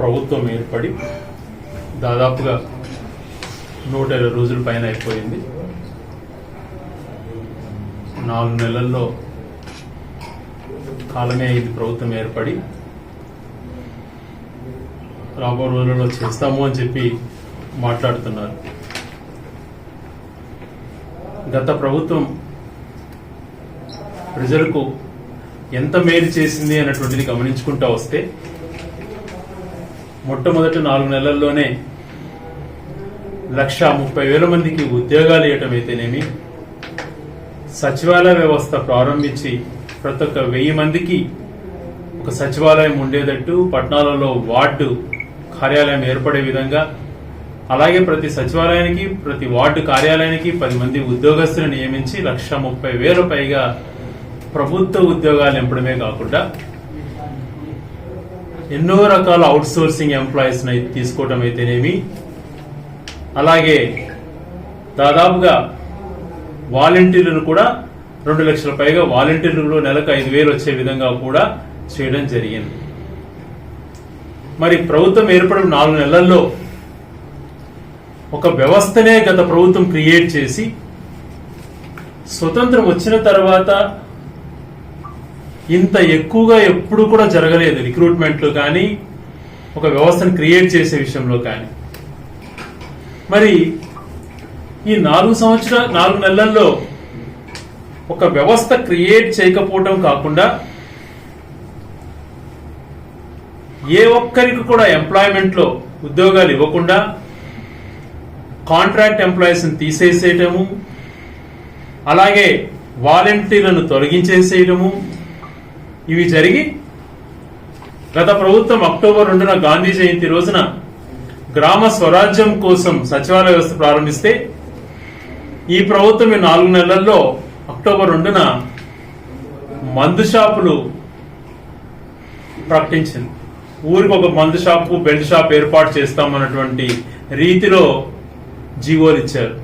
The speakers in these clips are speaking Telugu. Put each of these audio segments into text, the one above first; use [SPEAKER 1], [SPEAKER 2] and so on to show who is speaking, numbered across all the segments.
[SPEAKER 1] ప్రభుత్వం ఏర్పడి దాదాపుగా నూట ఇరవై రోజుల పైన అయిపోయింది. నాలుగు నెలల్లో కాలమే అయింది ప్రభుత్వం ఏర్పడి రాబో రోజులలో చేస్తాము అని చెప్పి మాట్లాడుతున్నారు. గత ప్రభుత్వం ప్రజలకు ఎంత మేలు చేసింది అన్నటువంటిది గమనించుకుంటూ వస్తే మొట్టమొదటి నాలుగు నెలల్లోనే లక్ష ముప్పై వేల మందికి ఉద్యోగాలు ఇవ్వటం అయితేనేమి సచివాలయ వ్యవస్థ ప్రారంభించి ప్రతి ఒక్క వెయ్యి మందికి ఒక సచివాలయం ఉండేటట్టు పట్టణాలలో వార్డు కార్యాలయం ఏర్పడే విధంగా అలాగే ప్రతి సచివాలయానికి ప్రతి వార్డు కార్యాలయానికి పది మంది ఉద్యోగస్తులను నియమించి లక్ష ముప్పై వేల పైగా ప్రభుత్వ ఉద్యోగాలు నింపడమే కాకుండా ఎన్నో రకాల అవుట్ సోర్సింగ్ ఎంప్లాయీస్ని తీసుకోవటం అయితేనేమి? అలాగే దాదాపుగా వాలంటీర్లను కూడా రెండు లక్షల పైగా వాలంటీర్లు నెలకు ఐదు వేలు వచ్చే విధంగా కూడా చేయడం జరిగింది. మరి ప్రభుత్వం ఏర్పడిన నాలుగు నెలల్లో ఒక వ్యవస్థనే గత ప్రభుత్వం క్రియేట్ చేసి స్వతంత్రం వచ్చిన తర్వాత ఇంత ఎక్కువగా ఎప్పుడు కూడా జరగలేదు రిక్రూట్మెంట్లు కానీ ఒక వ్యవస్థను క్రియేట్ చేసే విషయంలో కానీ. మరి ఈ నాలుగు సంవత్సరాల నాలుగు నెలల్లో ఒక వ్యవస్థ క్రియేట్ చేయకపోవటం కాకుండా ఏ ఒక్కరికి కూడా ఎంప్లాయ్మెంట్లో ఉద్యోగాలు ఇవ్వకుండా కాంట్రాక్ట్ ఎంప్లాయీస్ తీసేసేయటము అలాగే వాలంటీర్లను తొలగించేసేయటము ఇవి జరిగి గత ప్రభుత్వం అక్టోబర్ రెండున గాంధీ జయంతి రోజున గ్రామ స్వరాజ్యం కోసం సచివాలయ వ్యవస్థ ప్రారంభిస్తే ఈ ప్రభుత్వం ఈ నాలుగు నెలల్లో అక్టోబర్ రెండున మందు షాపులు ప్రకటించింది. ఊరికి ఒక మందు షాపు బెల్ట్ షాప్ ఏర్పాటు చేస్తామన్నటువంటి రీతిలో జీవోలు ఇచ్చారు.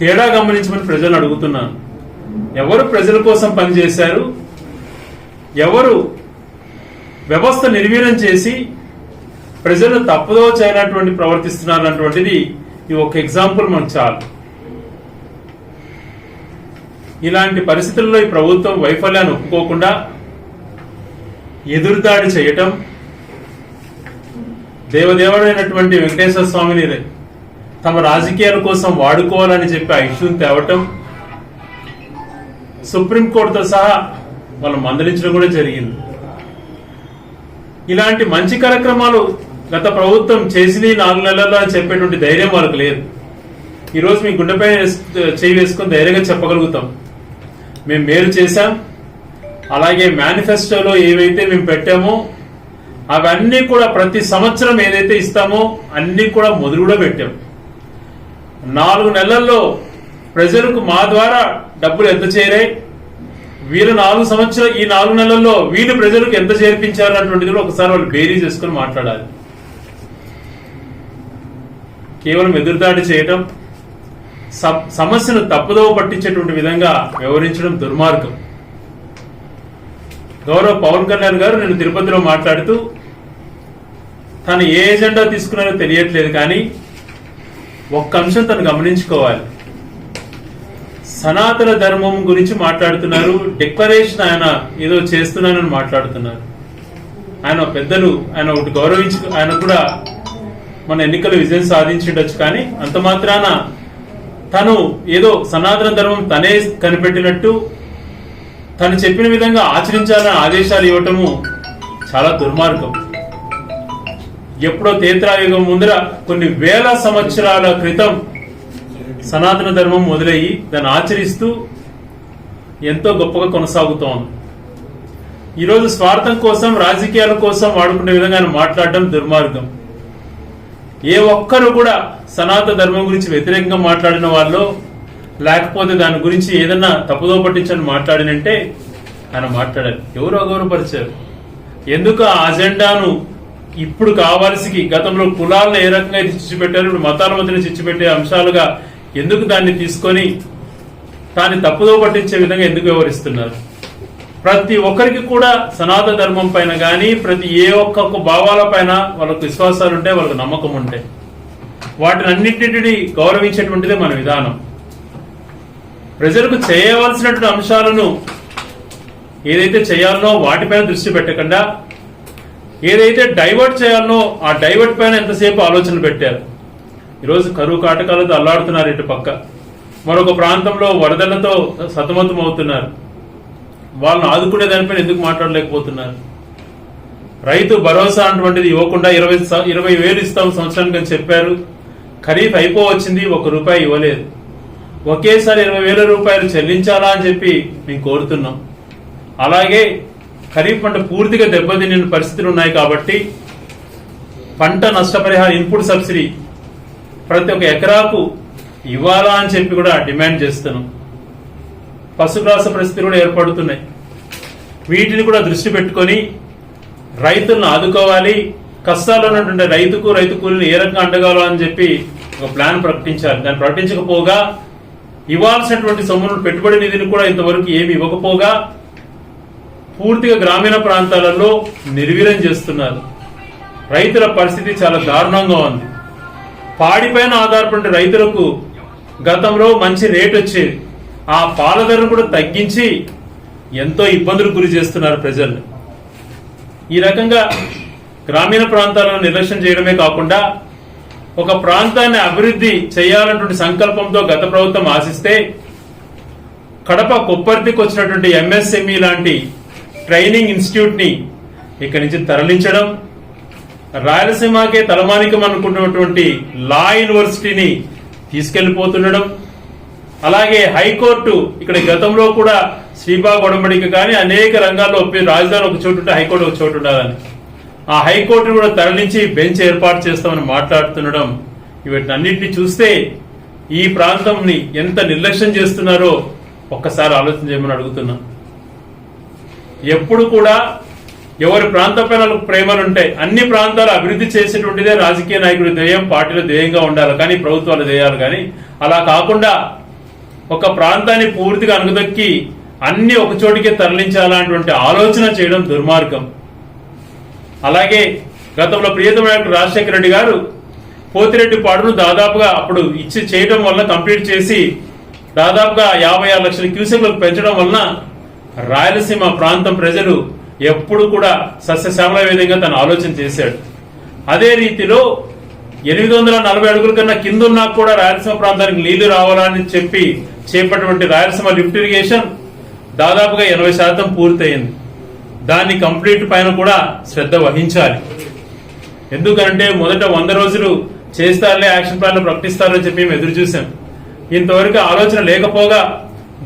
[SPEAKER 1] తేడా గమనించమని ప్రజలు అడుగుతున్నాను. ఎవరు ప్రజల కోసం పనిచేశారు? ఎవరు వ్యవస్థ నిర్వీర్యం చేసి ప్రజలు తప్పుదో చేయనటువంటి ప్రవర్తిస్తున్నారు అన్నటువంటిది ఈ ఒక ఎగ్జాంపుల్ మనకు చాలు. ఇలాంటి పరిస్థితుల్లో ఈ ప్రభుత్వం వైఫల్యాన్ని ఒప్పుకోకుండా ఎదురుదాడి చేయటం దేవదేవుడైనటువంటి వెంకటేశ్వర స్వామిని తమ రాజకీయాల కోసం వాడుకోవాలని చెప్పి ఆ ఇష్యూని తేవటం సుప్రీంకోర్టుతో సహా వాళ్ళు మందలించడం కూడా జరిగింది. ఇలాంటి మంచి కార్యక్రమాలు గత ప్రభుత్వం చేసింది నాలుగు నెలల్లో అని చెప్పేటువంటి ధైర్యం వాళ్ళకి లేదు. ఈరోజు మీ గుండెపై చేయి వేసుకొని ధైర్యంగా చెప్పగలుగుతాం. మేము మేలు చేశాం. అలాగే మేనిఫెస్టోలో ఏవైతే మేము పెట్టామో అవన్నీ కూడా ప్రతి సంవత్సరం ఏదైతే ఇస్తామో అన్నీ కూడా మొదలు కూడా పెట్టాం. నాలుగు నెలల్లో ప్రజలకు మా ద్వారా డబ్బులు ఎంత చేరాయి? వీళ్ళు నాలుగు సంవత్సరాలు ఈ నాలుగు నెలల్లో వీళ్ళు ప్రజలకు ఎంత చేర్పించారు అన్నటువంటిది కూడా ఒకసారి వాళ్ళు బేరీ చేసుకుని మాట్లాడాలి. కేవలం ఎదురుదాడి చేయటం సమస్యను తప్పుదోవ పట్టించేటువంటి విధంగా వ్యవహరించడం దుర్మార్గం. గౌరవ్ పవన్ కళ్యాణ్ గారు నేను తిరుపతిలో మాట్లాడుతూ తను ఏ ఎజెండా తీసుకున్నారో తెలియట్లేదు కానీ ఒక్క అంశం తను గమనించుకోవాలి. సనాతన ధర్మం గురించి మాట్లాడుతున్నారు. డిక్లరేషన్ ఆయన ఏదో చేస్తున్నానని మాట్లాడుతున్నారు. ఆయన పెద్దలు ఆయన ఒకటి గౌరవించు ఆయన కూడా మన ఎన్నికల విజయం సాధించుండొచ్చు కానీ అంత మాత్రాన తను ఏదో సనాతన ధర్మం తనే కనిపెట్టినట్టు తను చెప్పిన విధంగా ఆచరించాలని ఆదేశాలు ఇవ్వటము చాలా దుర్మార్గం. ఎప్పుడో తేత్రాయుగం ముందర కొన్ని వేల సంవత్సరాల క్రితం సనాతన ధర్మం మొదలయ్యి దాన్ని ఆచరిస్తూ ఎంతో గొప్పగా కొనసాగుతోంది. ఈరోజు స్వార్థం కోసం రాజకీయాల కోసం వాడుకునే విధంగా ఆయన మాట్లాడడం దుర్మార్గం. ఏ ఒక్కరు కూడా సనాతన ధర్మం గురించి వ్యతిరేకంగా మాట్లాడిన వాళ్ళు లేకపోతే దాని గురించి ఏదన్నా తప్పుదో పట్టించని మాట్లాడినంటే ఆయన మాట్లాడారు ఎవరు అగౌరవపరిచారు? ఎందుకు ఆ అజెండాను ఇప్పుడు కావాల్సి గతంలో కులాలను ఏ రకంగా అయితే చిచ్చుపెట్టారు ఇప్పుడు మతాల మధ్యన చిచ్చుపెట్టే అంశాలుగా ఎందుకు దాన్ని తీసుకొని దాన్ని తప్పుదో పట్టించే విధంగా ఎందుకు వివరిస్తున్నారు ప్రతి ఒక్కరికి కూడా సనాతన ధర్మం పైన కానీ ప్రతి ఏ ఒక్క భావాల పైన వాళ్ళకు విశ్వాసాలు ఉంటే వాళ్ళకు నమ్మకం ఉంటే వాటిని అన్నింటిని గౌరవించేటువంటిదే మన విధానం. ప్రజలకు చేయవలసినటువంటి అంశాలను ఏదైతే చేయాలనో వాటిపైన దృష్టి పెట్టకుండా ఏదైతే డైవర్ట్ చేయాలనో ఆ డైవర్ట్ పైన ఎంతసేపు ఆలోచన పెట్టారు? ఈరోజు కరువు కాటకాలతో అల్లాడుతున్నారు ఇటు పక్క. మరొక ప్రాంతంలో వరదలతో సతమతం అవుతున్నారు వాళ్ళని ఆదుకునే దానిపైన ఎందుకు మాట్లాడలేకపోతున్నారు? రైతు భరోసా అటువంటిది ఇవ్వకుండా ఇరవై ఇరవై వేలు ఇస్తాం సంవత్సరానికి అని చెప్పారు. ఖరీఫ్ అయిపోవచ్చింది ఒక రూపాయి ఇవ్వలేదు. ఒకేసారి ఇరవై వేల రూపాయలు చెల్లించాలా అని చెప్పి మేము కోరుతున్నాం. అలాగే ఖరీఫ్ పంట పూర్తిగా దెబ్బతిన్న పరిస్థితులు ఉన్నాయి కాబట్టి పంట నష్టపరిహారం ఇన్పుట్ సబ్సిడీ ప్రతి ఒక్క ఎకరాకు ఇవ్వాలా అని చెప్పి కూడా డిమాండ్ చేస్తున్నాం పశుగ్రాస పరిస్థితులు కూడా ఏర్పడుతున్నాయి. వీటిని కూడా దృష్టి పెట్టుకొని రైతులను ఆదుకోవాలి. కష్టాలు ఉన్నటువంటి రైతుకు రైతు కూలీని ఏ రకంగా అండగాలో అని చెప్పి ఒక ప్లాన్ ప్రకటించాలి దాన్ని ప్రకటించకపోగా ఇవ్వాల్సినటువంటి సొమ్మును పెట్టుబడి నిధిని కూడా ఇంతవరకు ఏమి ఇవ్వకపోగా పూర్తిగా గ్రామీణ ప్రాంతాలలో నిర్వీర్యం చేస్తున్నారు. రైతుల పరిస్థితి చాలా దారుణంగా ఉంది. పాడిపైన ఆధారపడిన రైతులకు గతంలో మంచి రేట్ వచ్చేది. ఆ పాల ధరను కూడా తగ్గించి ఎంతో ఇబ్బందులు గురి చేస్తున్నారు ప్రజల్ని. ఈ రకంగా గ్రామీణ ప్రాంతాలను నిర్లక్ష్యం చేయడమే కాకుండా ఒక ప్రాంతాన్ని అభివృద్ధి చేయాలన్నటువంటి సంకల్పంతో గత ప్రభుత్వం ఆశిస్తే కడప కొప్పర్తికి వచ్చినటువంటి ఎంఎస్ఎంఈ లాంటి ట్రైనింగ్ ఇన్స్టిట్యూట్ని ఇక్కడి నుంచి తరలించడం రాయలసీమకే తలమానికం అనుకున్నటువంటి లా యూనివర్సిటీని తీసుకెళ్ళిపోతుండడం అలాగే హైకోర్టు ఇక్కడ గతంలో కూడా శ్రీబాగ్ ఒడంబడిక కానీ అనేక రంగాల్లో ఒప్పి రాజధాని ఒక చోటు ఉంటే హైకోర్టు ఒక చోటు ఉండాలని. ఆ హైకోర్టును కూడా తరలించి బెంచ్ ఏర్పాటు చేస్తామని మాట్లాడుతుండడం వీటినన్నింటినీ చూస్తే ఈ ప్రాంతంని ఎంత నిర్లక్ష్యం చేస్తున్నారో ఒక్కసారి ఆలోచన చేయమని అడుగుతున్నా. ఎప్పుడు కూడా ఎవరి ప్రాంత పైన వాళ్ళకు ప్రేమలు అన్ని ప్రాంతాలు అభివృద్ధి చేసేటువంటిదే రాజకీయ నాయకుడి ధ్యేయం పార్టీల ధ్యేయంగా ఉండాలి. కానీ ప్రభుత్వాలు ధ్యేయాలు కానీ అలా కాకుండా ఒక ప్రాంతాన్ని పూర్తిగా అనుదక్కి అన్ని ఒక చోటికే తరలించాలన్నటువంటి ఆలోచన చేయడం దుర్మార్గం. అలాగే గతంలో ప్రియతమ నాయకుడు రాజశేఖర రెడ్డి గారు పోతిరెడ్డి పాడును దాదాపుగా అప్పుడు ఇచ్చి చేయడం వల్ల కంప్లీట్ చేసి దాదాపుగా యాభై ఆరు లక్షల క్యూసెక్లకు పెంచడం వలన రాయలసీమ ప్రాంతం ప్రజలు ఎప్పుడు కూడా సస్యశ్యామల విధంగా తను ఆలోచన చేశాడు. అదే రీతిలో ఎనిమిది వందల నలభై అడుగుల కన్నా కింద ఉన్నా కూడా రాయలసీమ ప్రాంతానికి నీళ్ళు రావాలని చెప్పి చేపట్టినటువంటి రాయలసీమ లిఫ్ట్ ఇరిగేషన్ దాదాపుగా ఎనభై శాతం పూర్తయింది. దాన్ని కంప్లీట్ పైన కూడా శ్రద్ధ వహించాలి. ఎందుకంటే మొదట వంద రోజులు చేస్తారులే యాక్షన్ ప్లాన్లు ప్రకటిస్తారని చెప్పి మేము ఎదురు చూసాం ఇంతవరకు ఆలోచన లేకపోగా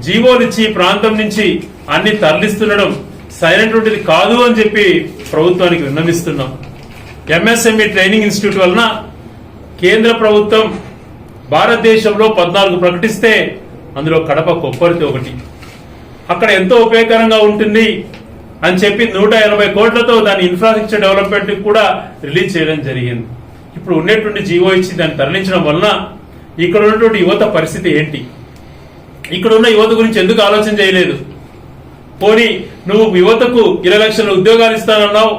[SPEAKER 1] జీవోలు ఇచ్చి ప్రాంతం నుంచి అన్ని తరలిస్తుండడం సైలెంట్ సరైనటువంటిది కాదు అని చెప్పి ప్రభుత్వానికి విన్నవిస్తున్నాం. ఎంఎస్ఎంఈ ట్రైనింగ్ ఇన్స్టిట్యూట్ వలన కేంద్ర ప్రభుత్వం భారతదేశంలో పద్నాలుగు ప్రకటిస్తే అందులో కడప కొబ్బరితో ఒకటి. అక్కడ ఎంతో ఉపయోగకరంగా ఉంటుంది అని చెప్పి నూట ఎనభై కోట్లతో దాని ఇన్ఫ్రాస్ట్రక్చర్ డెవలప్మెంట్ కూడా రిలీజ్ చేయడం జరిగింది. ఇప్పుడు ఉండేటువంటి జీవో ఇచ్చి దాన్ని తరలించడం వలన ఇక్కడ ఉన్నటువంటి యువత పరిస్థితి ఏంటి? ఇక్కడ ఉన్న యువత గురించి ఎందుకు ఆలోచన చేయలేదు? పోనీ నువ్వు యువతకు ఇరవై లక్షల ఉద్యోగాలు ఇస్తానన్నావు.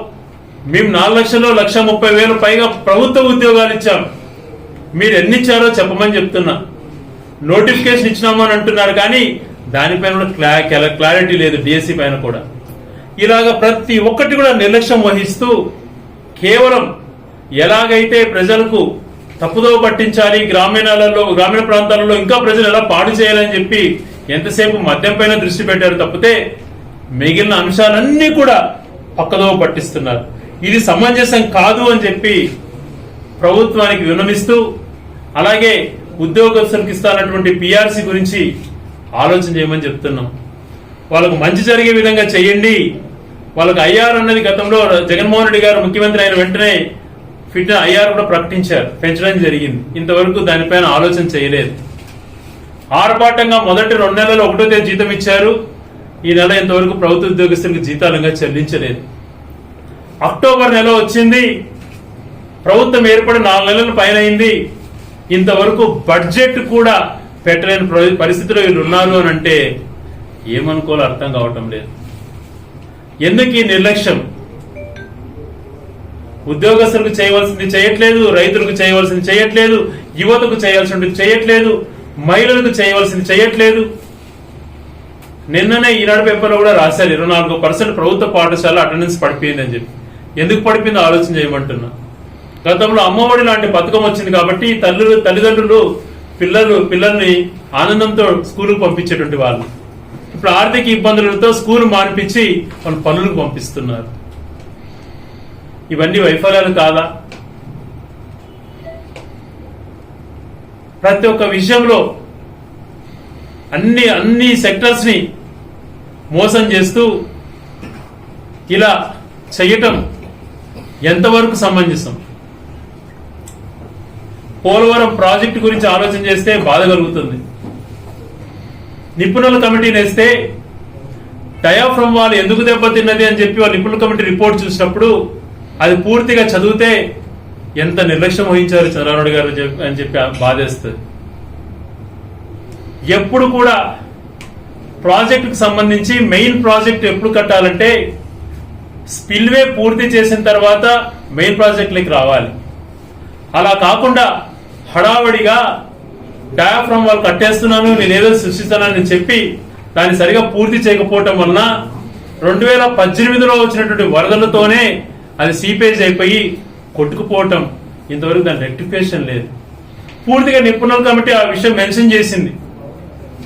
[SPEAKER 1] మేము నాలుగు లక్షల్లో లక్ష ముప్పై వేలు పైగా ప్రభుత్వ ఉద్యోగాలు ఇచ్చాం. మీరు ఎన్ని ఇచ్చారో చెప్పమని చెప్తున్నా. నోటిఫికేషన్ ఇచ్చినామని అంటున్నారు కానీ దానిపైన కూడా క్లా క్లారిటీ లేదు డిఎస్సి పైన కూడా. ఇలాగ ప్రతి ఒక్కటి కూడా నిర్లక్ష్యం వహిస్తూ కేవలం ఎలాగైతే ప్రజలకు తప్పుదో పట్టించాలి గ్రామీణాలలో గ్రామీణ ప్రాంతాలలో ఇంకా ప్రజలు ఎలా పాడు చేయాలని చెప్పి ఎంతసేపు మద్యం పైన దృష్టి పెట్టారు తప్పితే మిగిలిన అంశాలన్నీ కూడా పక్కదో పట్టిస్తున్నారు. ఇది సమంజసం కాదు అని చెప్పి ప్రభుత్వానికి విన్నమిస్తూ అలాగే ఉద్యోగస్తులకు ఇస్తానటువంటి పిఆర్సీ గురించి ఆలోచన చేయమని చెప్తున్నాం. వాళ్ళకు మంచి జరిగే విధంగా చేయండి. వాళ్ళకు ఐఆర్ అన్నది గతంలో జగన్మోహన్ రెడ్డి గారు ముఖ్యమంత్రి అయిన వెంటనే ఫిట్ ఐఆర్ కూడా ప్రకటించారు. పెంచడం జరిగింది. ఇంతవరకు దానిపైన ఆలోచన చేయలేదు. ఆర్భాటంగా మొదటి రెండు నెలలు ఒకటో తేదీ జీతం ఇచ్చారు. ఈ నెల ఇంతవరకు ప్రభుత్వ ఉద్యోగస్తులకు జీతాలుగా చెల్లించలేదు. అక్టోబర్ నెల వచ్చింది. ప్రభుత్వం ఏర్పడి నాలుగు నెలల పైన అయింది. ఇంతవరకు బడ్జెట్ కూడా పెట్టలేని ప్ర- పరిస్థితిలో వీళ్ళు ఉన్నారు అని అంటే ఏమనుకోవాలో అర్థం కావటం లేదు. ఎందుకు ఈ నిర్లక్ష్యం? ఉద్యోగస్తులకు చేయవలసింది చేయట్లేదు రైతులకు చేయవలసింది చేయట్లేదు యువతకు చేయాల్సింది చేయట్లేదు మహిళలకు చేయవలసింది చేయట్లేదు. నిన్ననే ఈనాడు పేపర్లో కూడా రాశారు ఇరవై నాలుగు పర్సెంట్ ప్రభుత్వ పాఠశాల అటెండెన్స్ పడిపోయిందని చెప్పి. ఎందుకు పడిపోయిందో ఆలోచన చేయమంటున్నా. గతంలో అమ్మఒడి లాంటి పథకం వచ్చింది కాబట్టి తల్లులు తల్లిదండ్రులు పిల్లలు పిల్లల్ని ఆనందంతో స్కూలుకు పంపించేటువంటి వాళ్ళు. ఇప్పుడు ఆర్థిక ఇబ్బందులతో స్కూల్ మానిపించి వాళ్ళు పనులకు పంపిస్తున్నారు. ఇవన్నీ వైఫల్యాలు కాదా? ప్రతి ఒక్క విషయంలో అన్ని అన్ని సెక్టర్స్ని మోసం చేస్తూ ఇలా చెయ్యటం ఎంతవరకు సమంజసం? పోలవరం ప్రాజెక్టు గురించి ఆలోచన చేస్తే బాధ కలుగుతుంది. నిపుణుల కమిటీని వేస్తే డయాఫ్రమ్ వాళ్ళు ఎందుకు దెబ్బతిన్నది అని చెప్పి వాళ్ళ నిపుణుల కమిటీ రిపోర్ట్ చూసినప్పుడు అది పూర్తిగా చదివితే ఎంత నిర్లక్ష్యం వహించారు చంద్రబాబు గారు చెప్పి- అని చెప్పి బాధేస్తుంది. ఎప్పుడు కూడా ప్రాజెక్టుకు సంబంధించి మెయిన్ ప్రాజెక్ట్ ఎప్పుడు కట్టాలంటే స్పిల్వే పూర్తి చేసిన తర్వాత మెయిన్ ప్రాజెక్టులకి రావాలి. అలా కాకుండా హడావడిగా డయాఫ్రమ్ వాళ్ళు కట్టేస్తున్నాను నేను ఏదో సృష్టిస్తానని చెప్పి దాన్ని సరిగా పూర్తి చేయకపోవటం వలన రెండు వేల పద్దెనిమిదిలో వచ్చినటువంటి వరదలతోనే అది సీపేజ్ అయిపోయి కొట్టుకుపోవటం. ఇంతవరకు దాని రెక్టిఫికేషన్ లేదు. పూర్తిగా నిపుణుల కమిటీ ఆ విషయం మెన్షన్ చేసింది.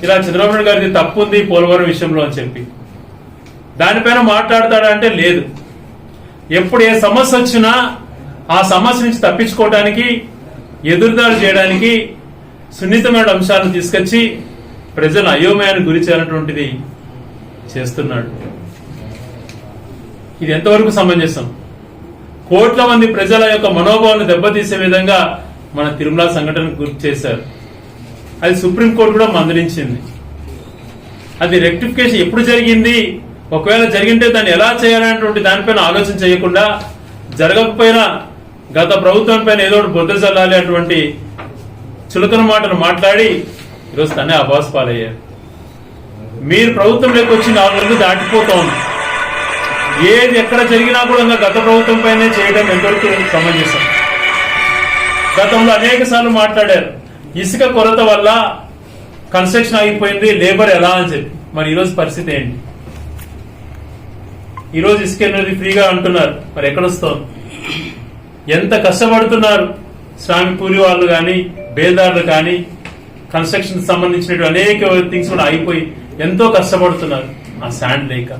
[SPEAKER 1] ఇలా చంద్రబాబు నాయుడు తప్పు ఉంది పోలవరం విషయంలో అని చెప్పి. దానిపైన మాట్లాడతాడా అంటే లేదు. ఎప్పుడు ఏ సమస్య వచ్చినా ఆ సమస్య నుంచి తప్పించుకోవడానికి ఎదురుదాడి చేయడానికి సున్నితమైన అంశాలను తీసుకొచ్చి ప్రజలు అయోమయానికి గురి చేయాలన్నటువంటిది చేస్తున్నాడు. ఇది ఎంతవరకు సమంజసం? కోట్ల మంది ప్రజల యొక్క మనోభావాలను దెబ్బతీసే విధంగా మన తిరుమల సంఘటన గుర్తు చేశారు. అది సుప్రీంకోర్టు కూడా మందలించింది. అది రెక్టిఫికేషన్ ఎప్పుడు జరిగింది? ఒకవేళ జరిగింటే దాన్ని ఎలా చేయాలనేటువంటి దానిపైన ఆలోచన చేయకుండా జరగకపోయినా గత ప్రభుత్వం పైన ఏదో ఒకటి బుద్ధ చల్లాలి అటువంటి చులకన మాటలు మాట్లాడి ఈరోజు తనే అబాస్ పాలయ్యారు. మీరు ప్రభుత్వంలోకి వచ్చి నాలుగు నెలలు దాటిపోతోంది ఏది ఎక్కడ జరిగినా కూడా గత ప్రభుత్వం పైనే చేయడం ఎంతవరకు సమంజసం. గతంలో అనేక సార్లు మాట్లాడారు. ఇసుక కొరత వల్ల కన్స్ట్రక్షన్ ఆగిపోయింది లేబర్ ఎలా అని చెప్పి. మరి ఈరోజు పరిస్థితి ఏంటి? ఈరోజు ఇసుక అనేది ఫ్రీగా అంటున్నారు. మరి ఎక్కడొస్తోంది ఎంత కష్టపడుతున్నారు? శ్రామిక కూలి వాళ్ళు కానీ బేదారులు కానీ కన్స్ట్రక్షన్ సంబంధించిన అనేక థింగ్స్ కూడా అయిపోయి ఎంతో కష్టపడుతున్నారు. ఆ శాండ్ లేక.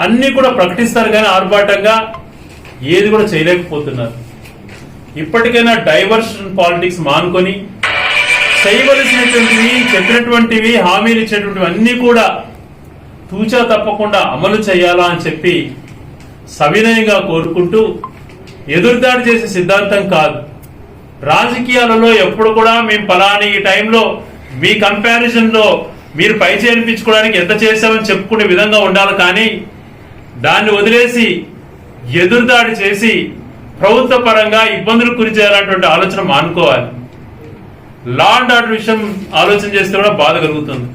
[SPEAKER 1] అన్ని కూడా ప్రకటిస్తారు కానీ ఆర్భాటంగా ఏది కూడా చేయలేకపోతున్నారు. ఇప్పటికైనా డైవర్షన్ పాలిటిక్స్ మానుకొని చేయవలసినటువంటివి చెప్పినటువంటివి హామీలు ఇచ్చినటువంటివి అన్ని కూడా తూచా తప్పకుండా అమలు చేయాలా అని చెప్పి సవినయంగా కోరుకుంటూ ఎదురుదాడి చేసే సిద్ధాంతం కాదు. రాజకీయాలలో ఎప్పుడు కూడా మేము పలాని ఈ టైంలో మీ కంపారిజన్లో మీరు పై చేయించుకోవడానికి ఎంత చేశామని చెప్పుకునే విధంగా ఉండాలి కానీ దాన్ని వదిలేసి ఎదురుదాడి చేసి ప్రభుత్వ పరంగా ఇబ్బందులు గురి చేయాలన్నటువంటి ఆలోచన మానుకోవాలి. లా అండ్ ఆర్డర్ విషయం ఆలోచన చేస్తే కూడా బాధ కలుగుతుంది.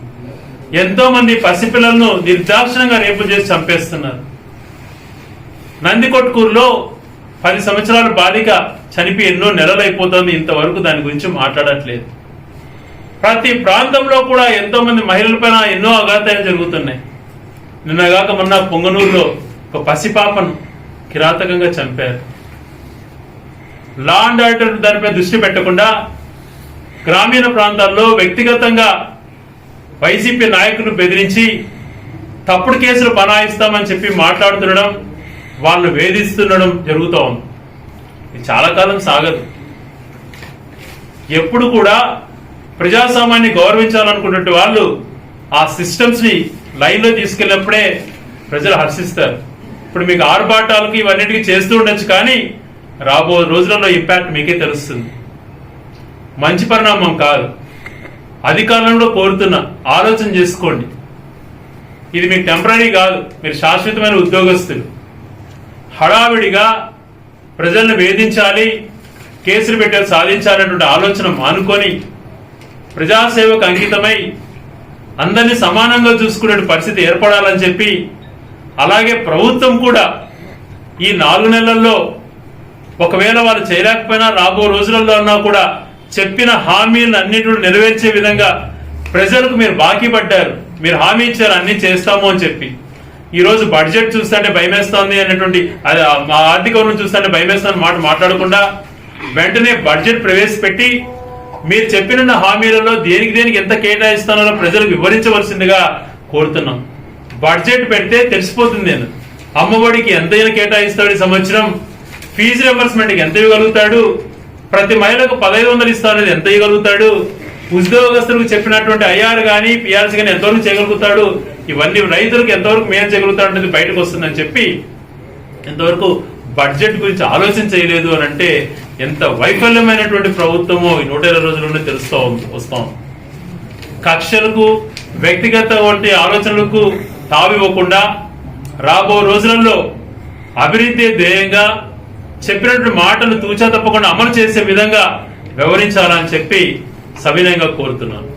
[SPEAKER 1] ఎంతో మంది పసిపిల్లలను నిర్దాక్షిణంగా రేపు చేసి చంపేస్తున్నారు. నందికొట్కూరులో పది సంవత్సరాల బాలిక చనిపోయి ఎన్నో నెలలు అయిపోతుంది ఇంతవరకు దాని గురించి మాట్లాడట్లేదు. ప్రతి ప్రాంతంలో కూడా ఎంతో మంది మహిళలపైన ఎన్నో అఘాతాలు జరుగుతున్నాయి. నిన్నగాక మొన్న పొంగనూరులో ఒక పసిపాపను కిరాతకంగా చంపారు. లా అండ్ ఆర్డర్ దానిపై దృష్టి పెట్టకుండా గ్రామీణ ప్రాంతాల్లో వ్యక్తిగతంగా వైసీపీ నాయకులు బెదిరించి తప్పుడు కేసులు బనాయిస్తామని చెప్పి మాట్లాడుతుండడం వాళ్ళు వేధిస్తుండడం జరుగుతూ ఉంది. ఇది చాలా కాలం సాగదు. ఎప్పుడు కూడా ప్రజాస్వామ్యాన్ని గౌరవించాలనుకున్నట్టు వాళ్ళు ఆ సిస్టమ్స్ని లైన్లో తీసుకెళ్ళినప్పుడే ప్రజలు హర్షిస్తారు. ఇప్పుడు మీకు ఆర్భాటాలకి ఇవన్నిటికీ చేస్తూ ఉండొచ్చు కానీ రాబో రోజులలో ఇంపాక్ట్ మీకే తెలుస్తుంది. మంచి పరిణామం కాదు. అధికారంలో కోరుతున్న ఆలోచన చేసుకోండి. ఇది మీకు టెంపరీ కాదు. మీరు శాశ్వతమైన ఉద్యోగస్తులు. హడావిడిగా ప్రజలను వేధించాలి కేసులు పెట్టే సాధించాలన్నటువంటి ఆలోచన మానుకొని ప్రజాసేవకు అంకితమై అందరినీ సమానంగా చూసుకునే పరిస్థితి ఏర్పడాలని చెప్పి అలాగే ప్రభుత్వం కూడా ఈ నాలుగు నెలల్లో ఒకవేళ వాళ్ళు చేయలేకపోయినా రాబో రోజులలో అన్నా కూడా చెప్పిన హామీలను అన్నిటిని నెరవేర్చే విధంగా ప్రజలకు మీరు బాకీ పడ్డారు. మీరు హామీ ఇచ్చారు అన్ని చేస్తాము అని చెప్పి. ఈరోజు బడ్జెట్ చూస్తుంటే భయమేస్తోంది అనేటువంటి అది మా ఆర్థిక వనరులు చూస్తుంటే భయమేస్తుంది మాట మాట్లాడకుండా వెంటనే బడ్జెట్ ప్రవేశపెట్టి మీరు చెప్పిన హామీలలో దేనికి దేనికి ఎంత కేటాయిస్తున్నారో ప్రజలకు వివరించవలసిందిగా కోరుతున్నాం. బడ్జెట్ పెడితే తెలిసిపోతుంది నేను. అమ్మఒడికి ఎంతైనా కేటాయిస్తాడు ఈ సంవత్సరం. ఫీజు రింబర్స్మెంట్కి ఎంత ఇవ్వగలుగుతాడు? ప్రతి మహిళకు పదహైదు వందలు ఇస్తానని ఎంత ఇవ్వగలుగుతాడు? ఉద్యోగస్తులకు చెప్పినటువంటి ఐఆర్ కానీ పిఆర్సీ కానీ ఎంతవరకు చేయగలుగుతాడు? ఇవన్నీ రైతులకు ఎంతవరకు మేలు చేయగలుగుతాడు అనేది బయటకు వస్తుందని చెప్పి ఎంతవరకు బడ్జెట్ గురించి ఆలోచన చేయలేదు అని అంటే ఎంత వైఫల్యమైనటువంటి ప్రభుత్వమో ఈ నూట ఇరవై రోజుల్లోనే తెలుస్తూ వస్తాం కక్షలకు వ్యక్తిగత వంటి ఆలోచనలకు తావివ్వకుండా రాబో రోజులలో అభివృద్ధి ధ్యేయంగా చెప్పినటువంటి మాటలు తూచా తప్పకుండా అమలు చేసే విధంగా వ్యవహరించాలని చెప్పి సవినయంగా కోరుతున్నాను.